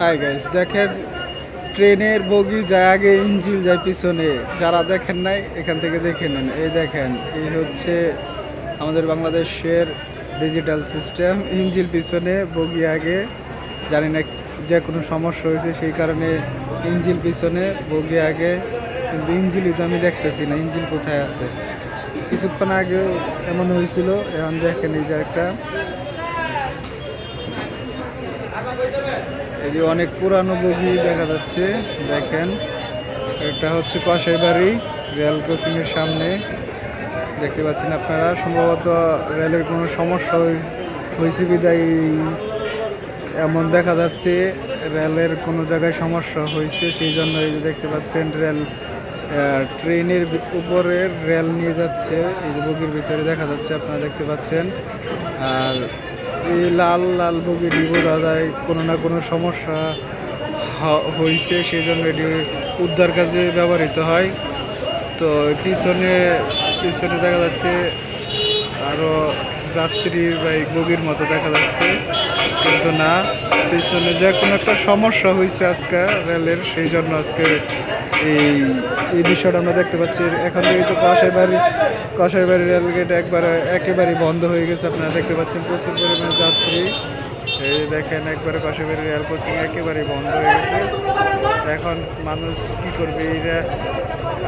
Hi guys দেখেন ট্রেনের বগি যায় আগে ইঞ্জিল যায় পিছনে। যারা দেখেন নাই, এখান থেকে দেখে নেন। এই দেখেন, এই হচ্ছে আমাদের বাংলাদেশের ডিজিটাল সিস্টেম ইঞ্জিল পিছনে, বগি আগে। জানি না, যে কোনো সমস্যা হয়েছে, সেই কারণে ইঞ্জিল পিছনে, বগি আগে। কিন্তু ইঞ্জিলই তো আমি দেখতেছি না, ইঞ্জিল কোথায় আছে? কিছুক্ষণ আগেও এমন হয়েছিল, এখন দেখেন এই যে একটা। এটি অনেক পুরানো বগি দেখা যাচ্ছে, দেখেন। এটা হচ্ছে কষাই বাড়ি, রেল ক্রসিং এর সামনে। দেখতে পাচ্ছেন আপনারা, সম্ভবত রেলের কোনো সমস্যা হয়েছে বিদায়। এমন দেখা যাচ্ছে, রেলের কোনো জায়গায় সমস্যা হয়েছে সেই জন্য এই যে দেখতে পাচ্ছেন রেল ট্রেনের উপরে রেল নিয়ে যাচ্ছে। এই বগির ভিতরে দেখা যাচ্ছে, আপনারা দেখতে পাচ্ছেন। আর এই লাল লাল বগিটি বোঝা যায়, কোনো না কোনো সমস্যা হয়েছে সেই জন্য এটি উদ্ধার কাজে ব্যবহৃত হয়। তো পিছনে পিছনে দেখা যাচ্ছে আরও যাত্রী বা বগির মতো দেখা যাচ্ছে, কিন্তু না। পিছনে যে কোনো একটা সমস্যা হয়েছে আজকে রেলের, সেই জন্য আজকে এই এই দৃশ্যটা আমরা দেখতে পাচ্ছি। এখান থেকে তো কষাই বাড়ি কষাই বাড়ি রেলগেট একবারে, একেবারেই বন্ধ হয়ে গেছে। আপনারা দেখতে পাচ্ছেন প্রচুর পরিমাণে যাত্রী। এই দেখেন একবারে কষাই বাড়ি রেল কোচিং একেবারেই বন্ধ হয়ে গেছে। এখন মানুষ কি করবে? এরা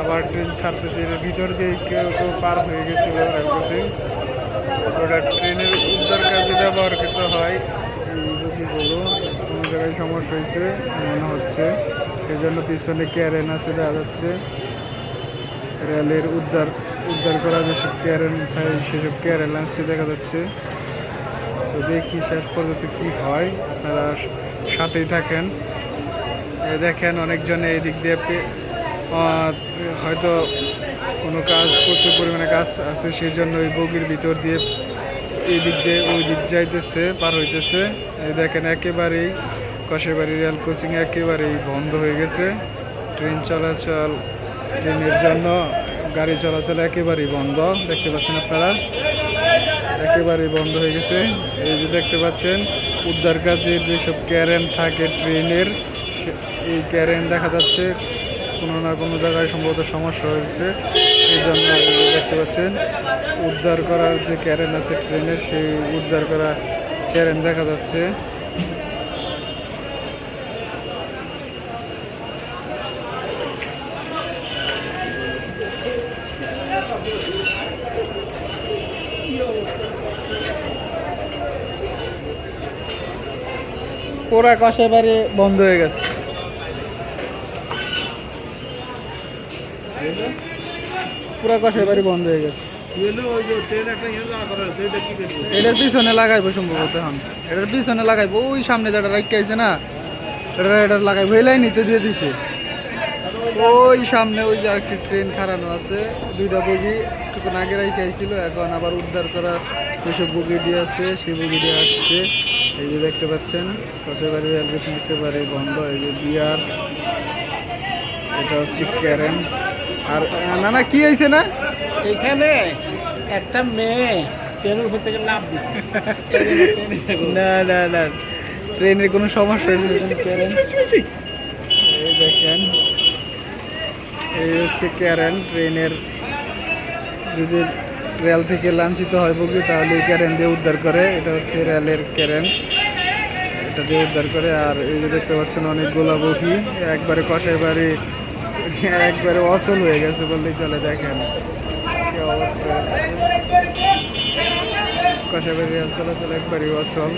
আবার ট্রেন ছাড়তেছে। এর ভিতর দিয়ে কেউ কেউ পার হয়ে গেছিল রেল কোচিং ওটা ট্রেনের উদ্ধার কাজে ব্যবহৃত হয়। এই বগিগুলো কোনো জায়গায় সমস্যা হয়েছে? মনে হচ্ছে। সেই জন্য পিছনে ক্যারেন আছে, দেখা যাচ্ছে। রেলের উদ্ধার উদ্ধার করা যেসব ক্যারেন হয় সেসব ক্যারেন আছে, দেখা যাচ্ছে। তো দেখি শেষ পর্যন্ত কি হয় আপনারা সাথেই থাকেন। দেখেন অনেকজন এই দিক দিয়ে হয়তো কোনো কাজ, প্রচুর পরিমাণে কাজ আছে সেই জন্য ওই বগির ভিতর দিয়ে এই দিক দিয়ে ওই দিক যাইতেছে, পার হইতেছে। দেখেন একেবারেই কষেবাড়ি রেল কোচিং একেবারেই বন্ধ হয়ে গেছে। ট্রেন চলাচল, ট্রেনের জন্য গাড়ি চলাচল একেবারেই বন্ধ, দেখতে পাচ্ছেন আপনারা? একেবারেই বন্ধ হয়ে গেছে। এই যে দেখতে পাচ্ছেন, উদ্ধার কাজের যেসব ক্যারেন থাকে ট্রেনের, এই ক্যারেন দেখা যাচ্ছে কোনো না কোনো জায়গায় সম্ভবত সমস্যা হয়েছে। এই জন্য দেখতে পাচ্ছেন, উদ্ধার করার যে ক্যারেন আছে ট্রেনের, সেই উদ্ধার করা ক্যারেন দেখা যাচ্ছে। পুরা কষে বাড়ি বন্ধ হয়ে গেছে। পুরা কষে বাড়ি বন্ধ হয়ে গেছে। এটার পিছনে লাগাইবো সম্ভবত এখন। এটার পিছনে লাগাইবো, ওই সামনে যেটা রাখাইছে না এটা এটা লাগাইবো, এই লাইনিতে দিয়ে দিছে। ওই সামনে ওই যে আরেকটি ট্রেন খারানো আছে, দুইটা বগি, কিছুক্ষণ আগে রাখাইছিল এখন আবার উদ্ধার করার ওইসব যেসব বগিটি আছে, সেই দিয়ে আসছে। এই যে দেখতে পাচ্ছেন কষেবাড়ি রেলওয়ে পারে বন্ধ এই যে বিয়ার এটা হচ্ছে ক্যারেন আর না না কি হয়েছে না? এখানে একটা মেয়ে ট্রেনের উপর থেকে লাভ দিচ্ছে না না না ট্রেনের কোনো সমস্যা হয়েছে ক্যারেন এই দেখেন এই হচ্ছে ক্যারেন ট্রেনের যদি রেল থেকে লাঞ্ছিত হয় বগি, তাহলে এই ক্যারেন দিয়ে উদ্ধার করে। এটা হচ্ছে রেলের ক্যারেন। এটা দিয়ে উদ্ধার করে। আর এই যে দেখতে পাচ্ছেন, অনেকগুলো বগি। একবারে কষাই বাড়ি একবারে অচল হয়ে গেছে বললেই চলে, দেখেন। কি অবস্থা বাড়ি রেল চলাচল একবারই অচল।